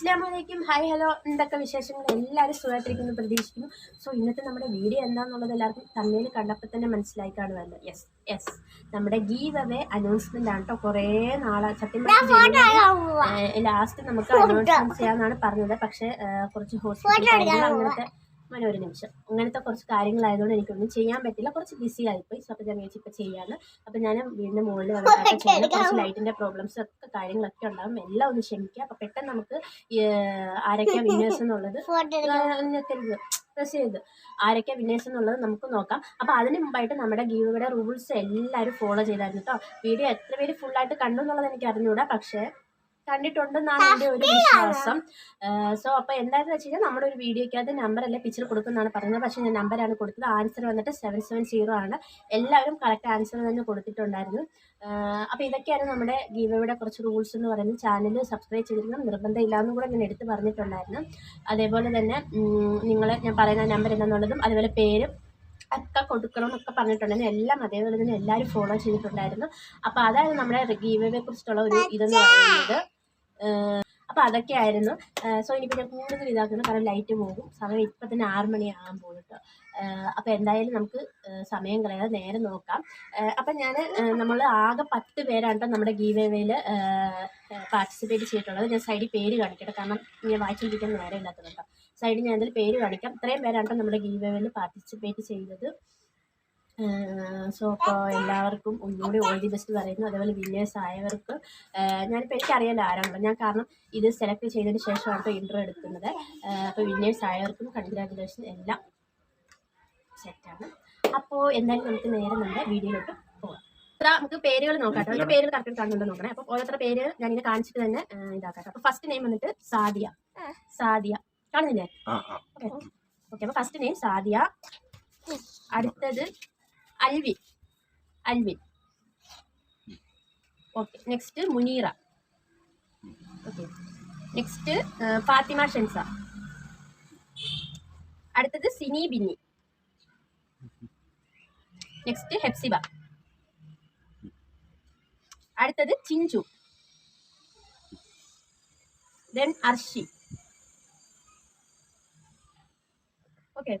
അസ്സാം വലൈക്കും hi hello. എന്തൊക്കെ വിശേഷങ്ങൾ? എല്ലാവരും സുഖമായിട്ടിരിക്കുന്നു പ്രതീക്ഷിക്കുന്നു. സോ ഇന്നത്തെ നമ്മുടെ വീഡിയോ എന്താണെന്നുള്ളത് എല്ലാവർക്കും തമ്മിൽ കണ്ടപ്പോൾ തന്നെ മനസ്സിലായി കാണുമല്ലോ യെസ് യെസ് നമ്മുടെ ഗീവ് അവേ അനൗൺസ്മെന്റ് ആണ് കേട്ടോ കുറേ നാളെ സത്യം ലാസ്റ്റ് നമുക്ക് അനൗൺസ്മെന്റ് ചെയ്യാന്നാണ് പറഞ്ഞത്. പക്ഷേ കുറച്ച് ഹോസ്പിറ്റൽ അങ്ങനത്തെ ഒരു നിമിഷം. അങ്ങനത്തെ കുറച്ച് കാര്യങ്ങളായതുകൊണ്ട് എനിക്കൊന്നും ചെയ്യാൻ പറ്റില്ല. കുറച്ച് ബിസി ആയിപ്പോയി. സോ അപ്പോൾ ഞാൻ വിചാരിച്ചു ഇപ്പോൾ ചെയ്യാന്ന്. അപ്പോൾ ഞാൻ വീടിന്റെ മുകളിൽ വന്നിട്ട് കുറച്ച് ലൈറ്റിന്റെ പ്രോബ്ലംസ് ഒക്കെ കാര്യങ്ങളൊക്കെ ഉണ്ടാകും എല്ലാം ഒന്ന് ക്ഷമിക്കുക അപ്പം പെട്ടെന്ന് നമുക്ക് ഈ, ആരൊക്കെയാ വിന്നേഴ്സ് എന്നുള്ളത് നിൽക്കരുത് പ്രസ് ചെയ്ത്. ആരൊക്കെ വിന്നേഴ്സ് എന്നുള്ളത് നമുക്ക് നോക്കാം. അപ്പോൾ അതിന് മുമ്പായിട്ട് നമ്മുടെ ഗീവയുടെ റൂൾസ് എല്ലാവരും ഫോളോ ചെയ്തായിരുന്നു കേട്ടോ വീഡിയോ എത്ര പേര് ഫുള്ളായിട്ട് കണ്ടു എന്നുള്ളത് എനിക്ക് അറിഞ്ഞൂടാ. പക്ഷേ കണ്ടിട്ടുണ്ടെന്നാണ് എന്റെ ഒരു വിശ്വാസം. സോ അപ്പോൾ എന്താണെന്ന് വെച്ച് കഴിഞ്ഞാൽ നമ്മുടെ ഒരു വീഡിയോയ്ക്കകത്ത് നമ്പർ അല്ല പിക്ചർ കൊടുക്കുന്നതാണ് പറഞ്ഞത്. പക്ഷേ ഞാൻ നമ്പറാണ് കൊടുത്തത്. ആൻസർ വന്നിട്ട് സെവൻ സെവൻ സീറോ ആണ്. എല്ലാവരും കറക്റ്റ് ആൻസർ തന്നെ കൊടുത്തിട്ടുണ്ടായിരുന്നു. അപ്പോൾ ഇതൊക്കെയാണ് നമ്മുടെ ഗീവയുടെ കുറച്ച് റൂൾസ് എന്ന് പറയുന്നത്. ചാനൽ സബ്സ്ക്രൈബ് ചെയ്തിരിക്കണം. നിർബന്ധം ഇല്ലാന്നും കൂടെ ഞാൻ എടുത്ത് പറഞ്ഞിട്ടുണ്ടായിരുന്നു. അതേപോലെ തന്നെ നിങ്ങൾ ഞാൻ പറയുന്ന നമ്പർ എന്താണെന്നുള്ളതും അതുപോലെ പേരും ഒക്കെ കൊടുക്കണം എന്നൊക്കെ പറഞ്ഞിട്ടുണ്ടായിരുന്നു. എല്ലാം അതേപോലെ തന്നെ എല്ലാവരും ഫോളോ ചെയ്തിട്ടുണ്ടായിരുന്നു. അപ്പോൾ അതായത് നമ്മുടെ ഗീവയെ കുറിച്ചിട്ടുള്ള ഒരു ഇതെന്ന് പറയുന്നത്. അപ്പോൾ അതൊക്കെയായിരുന്നു. സോ ഇനി പിന്നെ കൂടുതൽ ഇതാക്കുന്നു. കാരണം ലൈറ്റ് പോകും. സമയം ഇപ്പം തന്നെ ആറ് മണിയാകാൻ പോകും കേട്ടോ അപ്പോൾ എന്തായാലും നമുക്ക് സമയം കളയാതെ നേരെ നോക്കാം. അപ്പം ഞാൻ നമ്മൾ ആകെ പത്ത് പേരാണ് ട്ടോ നമ്മുടെ ഗീവേവയിൽ പാർട്ടിസിപ്പേറ്റ് ചെയ്തിട്ടുള്ളത്. ഞാൻ സൈഡിൽ പേര് കാണിക്കട്ടെ കാരണം ഞാൻ വായിച്ചുകൊണ്ടിരിക്കാൻ നേരെ ഇല്ലാത്തത് കേട്ടോ സൈഡിൽ ഞാൻ അതിൽ പേര് കാണിക്കാം. ഇത്രയും പേരാണ് ട്ടോ നമ്മുടെ ഗീവേവയിൽ പാർട്ടിസിപ്പേറ്റ് ചെയ്തത്. സോ അപ്പോൾ എല്ലാവർക്കും ഒന്നുകൂടി ഓൾ ദി ബെസ്റ്റ് പറയുന്നു. അതേപോലെ വില്ലേഴ്സ് ആയവർക്ക് ഞാനിപ്പോൾ എനിക്കറിയാലോ ആരാണല്ലോ ഞാൻ കാരണം ഇത് സെലക്ട് ചെയ്തതിന് ശേഷമാണ് ഇപ്പോൾ ഇന്റർവ്യൂ എടുക്കുന്നത്. അപ്പോൾ വില്ലേഴ്സ് ആയവർക്കും കൺഗ്രാജുലേഷൻ എല്ലാം സെറ്റാണ് അപ്പോൾ എന്തായാലും നമുക്ക് നേരെ നമ്മുടെ വീഡിയോയിലോട്ട് പോകാം ഇതാ നമുക്ക് പേരുകൾ നോക്കാട്ടോ എനിക്ക് പേരുകൾ കറക്റ്റ് കാണുന്നുണ്ടോ നോക്കണേ അപ്പോൾ ഓരോരുത്തർ പേര് ഞാനിങ്ങനെ കാണിച്ചിട്ട് തന്നെ ഇതാക്കാട്ടോ ഇതാക്കാം അപ്പോൾ ഫസ്റ്റ് നെയിം വന്നിട്ട് സാദിയ. സാദിയ. കാണുന്നില്ലേ? ഓക്കെ. അപ്പോൾ ഫസ്റ്റ് നെയിം സാദിയ. അടുത്തത് Alvin. Alvin. Okay next Munira. Okay next Fathima Shensa അടുത്തത് സിനി ബിന്നി. നെക്സ്റ്റ് ഹെപ്സിബ. അടുത്തത് ചിഞ്ചു. ദെൻ അർഷി. ഓക്കെ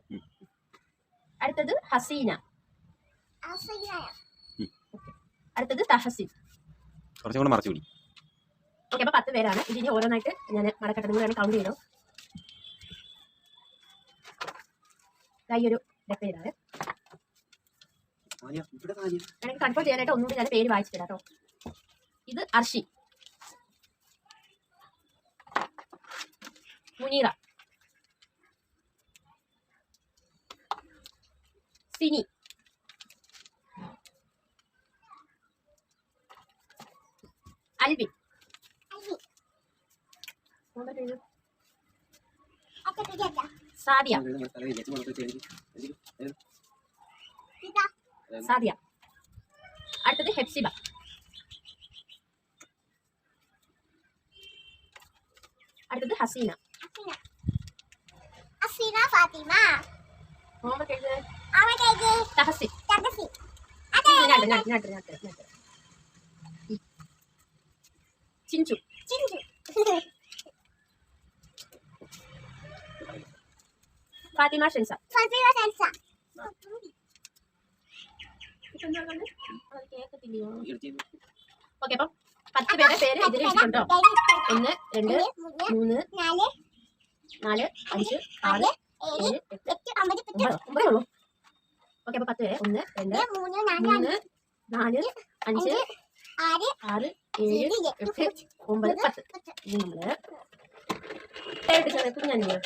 അടുത്തത് ഹസീന. അടുത്തത് തഹസിൻ. കുറച്ചും കൂടെ മറച്ചു പിടി ഓക്കെ അപ്പൊ പത്ത് പേരാണ്. ഇതിന് ഓരോന്നായിട്ട് ഞാൻ മടക്കട്ടെ നിങ്ങൾ വേണം കൗണ്ട് ചെയ്തോ ദാ ഈ ഒരു താനിയ വേണമെങ്കിൽ കൺഫേം ചെയ്യാനായിട്ട് ഒന്നുകൂടി ഞാൻ പേര് വായിച്ചിട്ട് കേട്ടോ. ഇത് അർഷി. മുനീറ. സിനി. അൽവിൻ? സാദിയ. സാദിയ. അടുത്തത് ഹെപ്സിബ അടുത്തത് ഹസീന. ഫാത്തിമ. ഹോംവർക്ക് എഴുത്. അവരുടെ തഹസിൻ. തകസി നാട്ട് നാട്ട് നാട്ട് നാട്ട് നാട്ട് ചിഞ്ചു ചിഞ്ചു ഫാത്തിമ ഷെൻസ ഫാത്തിമ ഓക്കെ അപ്പം പത്ത് പേരെ പേര് ഇതിൽ ഇട്ടിട്ടുണ്ടോ ഒന്ന് രണ്ട് മൂന്ന് നാല് നാല് അഞ്ച് ആറ് ഏഴ് എട്ട്. ഒമ്പത് ഒമ്പത്? ഉള്ളൂ. ഓക്കെ അപ്പൊ പത്ത് പേര്. ഒന്ന് രണ്ട് മൂന്ന് നാല് അഞ്ച് ആറ് ആറ് ഏഴ് എട്ട് ഒമ്പത് പത്ത് നമ്മൾ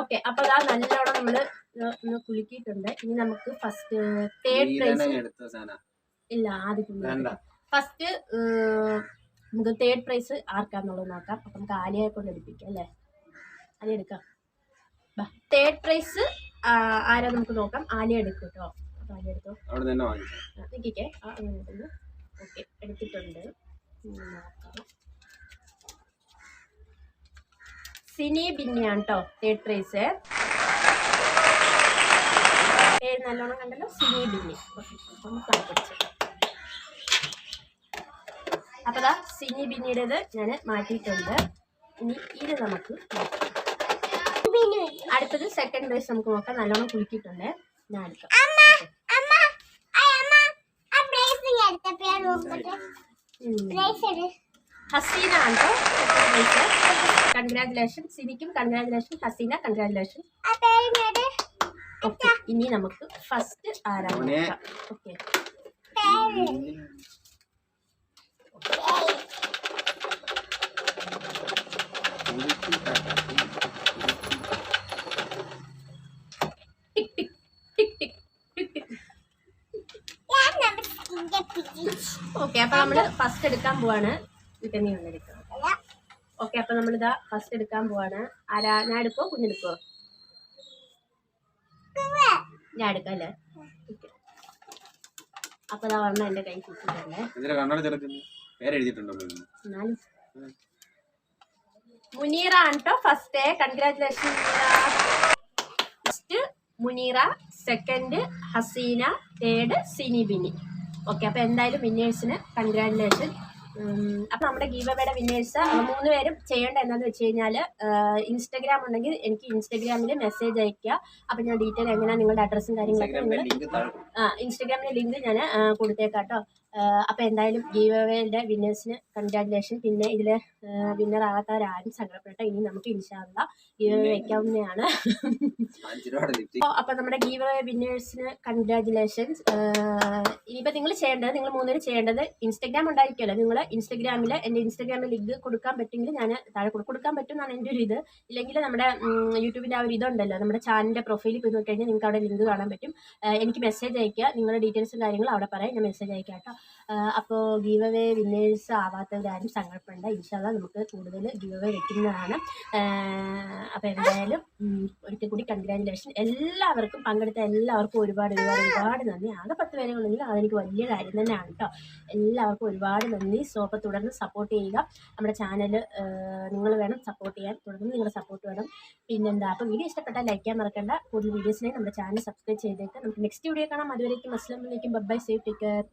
ഓക്കെ അപ്പൊ അതാ നല്ലോണം നമ്മൾ ഒന്ന് കുലുക്കിയിട്ടുണ്ട്. ഇനി നമുക്ക് ഫസ്റ്റ് തേർഡ് പ്രൈസ് ഇല്ല ആദ്യം ഫസ്റ്റ് നമുക്ക് തേർഡ് പ്രൈസ് ആർക്കാന്നുള്ളത് നോക്കാം. അപ്പൊ നമുക്ക് ആലിയെ കൊണ്ട് എടുപ്പിക്കാം അല്ലേ? ആലിയ എടുക്കാം. തേർഡ് പ്രൈസ് ആരാ നമുക്ക് നോക്കാം? ആലിയ എടുക്കും കേട്ടോ എടുത്തോ അവിടെ തന്നെ വാങ്ങിച്ചു നിൽക്കിക്കേ ആ അങ്ങനെ എടുക്കുന്നു ഓക്കെ എടുത്തിട്ടുണ്ട്. നോക്കാം. സിനി ബിന്നിയാണ് കേട്ടോ തേർഡ് പ്രൈസ് പേര് നല്ലോണം കണ്ടല്ലോ സിനി ബിന്നി. ഓക്കെ അപ്പം ഫ്ലൈ അപ്പോൾ ദാ സിനി ബിന്നിയുടേത് ഞാൻ മാറ്റിയിട്ടുണ്ട്. ഇനി ഇത് നമുക്ക്. അടുത്തത് സെക്കൻഡ് പ്രൈസ് നമുക്ക് നോക്കാം. നല്ലോണം കുലുക്കിയിട്ടുണ്ട്. ഞാൻ എടുക്കാം. ഹസീന ആണ്? കൺഗ്രാറ്റുലേഷൻ സിനിക്കും കൺഗ്രാറ്റുലേഷൻ ഹസീന കൺഗ്രാറ്റുലേഷൻ ഓക്കെ ഇനി നമുക്ക് ഫസ്റ്റ് ആരാണ്. ഓക്കെ പേര്. ടിക് ഓക്കെ അപ്പൊ നമ്മൾ ഫസ്റ്റ് എടുക്കാൻ പോവാണ്. ഇതന്നെ എടുക്കാം. ഓക്കെ അപ്പൊ നമ്മളിതാ ഫസ്റ്റ് എടുക്കാൻ പോവാണ്. ആരാ? ഞാൻ എടുക്കോ? കുഞ്ഞെടുക്കോ ഞാൻ എടുക്കാം അല്ലേ. അപ്പൊ ഇതാ വന്ന എന്റെ കൈ? എന്നാലും മുനീറ ആണ് കേട്ടോ first congratulation first Munira. Second Haseena. Third Sini Bini. Okay അപ്പോൾ എന്തായാലും വിന്നേഴ്സിന് കൺഗ്രാറ്റുലേഷൻ അപ്പോൾ നമ്മുടെ ഗീവബയുടെ വിന്നേഴ്സ് മൂന്ന് പേരും ചെയ്യേണ്ട എന്താണെന്ന് വെച്ച് കഴിഞ്ഞാൽ ഇൻസ്റ്റഗ്രാം ഉണ്ടെങ്കിൽ എനിക്ക് ഇൻസ്റ്റഗ്രാമിൽ മെസ്സേജ് അയക്കുക അപ്പോൾ ഞാൻ ഡീറ്റെയിൽ എങ്ങനെയാണ് നിങ്ങളുടെ അഡ്രസ്സും കാര്യങ്ങളൊക്കെ നിങ്ങൾ. ആ ഇൻസ്റ്റഗ്രാമിലെ ലിങ്ക് ഞാൻ കൊടുത്തേക്കാം കേട്ടോ. അപ്പോൾ എന്തായാലും ഗീവ് അവേയുടെ വിന്നേഴ്സിന് കൺഗ്രാറ്റുലേഷൻ പിന്നെ ഇതിൽ വിന്നർ ആകാത്തവരാരും സങ്കടപ്പെട്ട ഇനി നമുക്ക് ഇൻഷാല്ല ഗീവ് അവേ വയ്ക്കാവുന്നതാണ് അപ്പോൾ നമ്മുടെ ഗീവ് അവേ വിന്നേഴ്സിന് കൺഗ്രാറ്റുലേഷൻസ് ഇനിയിപ്പോൾ നിങ്ങൾ ചെയ്യേണ്ടത് നിങ്ങൾ മൂന്നുപേര് ചെയ്യേണ്ടത് ഇൻസ്റ്റഗ്രാം ഉണ്ടായിരിക്കുമല്ലോ. നിങ്ങൾ ഇൻസ്റ്റഗ്രാമിൽ എന്റെ ഇൻസ്റ്റഗ്രാമിൽ ലിങ്ക് കൊടുക്കാൻ പറ്റുമെങ്കിൽ ഞാൻ താഴെ കൊടു- കൊടുക്കാൻ പറ്റും എന്നാണ് എന്റെ ഒരു ഇത്. ഇല്ലെങ്കിൽ നമ്മുടെ യൂട്യൂബിന്റെ ആ ഒരു ഇതുണ്ടല്ലോ. നമ്മുടെ ചാനലിന്റെ പ്രൊഫൈലിൽ പോയി നോക്കി കഴിഞ്ഞാൽ നിങ്ങൾക്ക് അവിടെ ലിങ്ക് കാണാൻ പറ്റും. എനിക്ക് മെസ്സേജ് അയക്കുക നിങ്ങളുടെ ഡീറ്റെയിൽസും കാര്യങ്ങളും അവിടെ പറയാം. ഞാൻ മെസ്സേജ് അയക്കാം കേട്ടോ. അപ്പോൾ ഗീവ് അവേ വിന്നേഴ്സ് ആവാത്തവരാരും സങ്കടപ്പെടേണ്ട. ഇൻഷാല്ല നമുക്ക് കൂടുതൽ ഗീവ് അവേ വെക്കുന്നതാണ് അപ്പോൾ എന്തായാലും ഒരിക്കൽ കൂടി കൺഗ്രാജുലേഷൻ എല്ലാവർക്കും പങ്കെടുത്ത എല്ലാവർക്കും ഒരുപാട് ഒരുപാട് ഒരുപാട് നന്ദി. ആകെ പത്ത് പേരെ ഉണ്ടെങ്കിലും അതെനിക്ക് വലിയ കാര്യം തന്നെയാണ് കേട്ടോ എല്ലാവർക്കും ഒരുപാട് നന്ദി. സോ അപ്പോൾ തുടർന്ന് സപ്പോർട്ട് ചെയ്യുക. നമ്മുടെ ചാനൽ നിങ്ങൾ വേണം സപ്പോർട്ട് ചെയ്യാൻ. തുടർന്ന് നിങ്ങളുടെ സപ്പോർട്ട് വേണം. പിന്നെന്താ അപ്പോൾ വീഡിയോ ഇഷ്ടപ്പെട്ടാൽ ലൈക്ക് ചെയ്യാൻ മറക്കണ്ട. കൂടുതൽ വീഡിയോസിനെ നമ്മുടെ ചാനൽ സബ്സ്ക്രൈബ് ചെയ്തേക്ക്. നമുക്ക് നെക്സ്റ്റ് വീഡിയോ കാണാം. അതുവരേക്കും അസ്ലാമിലേക്കും ബൈ സേഫ് ടേക്ക് കെയർ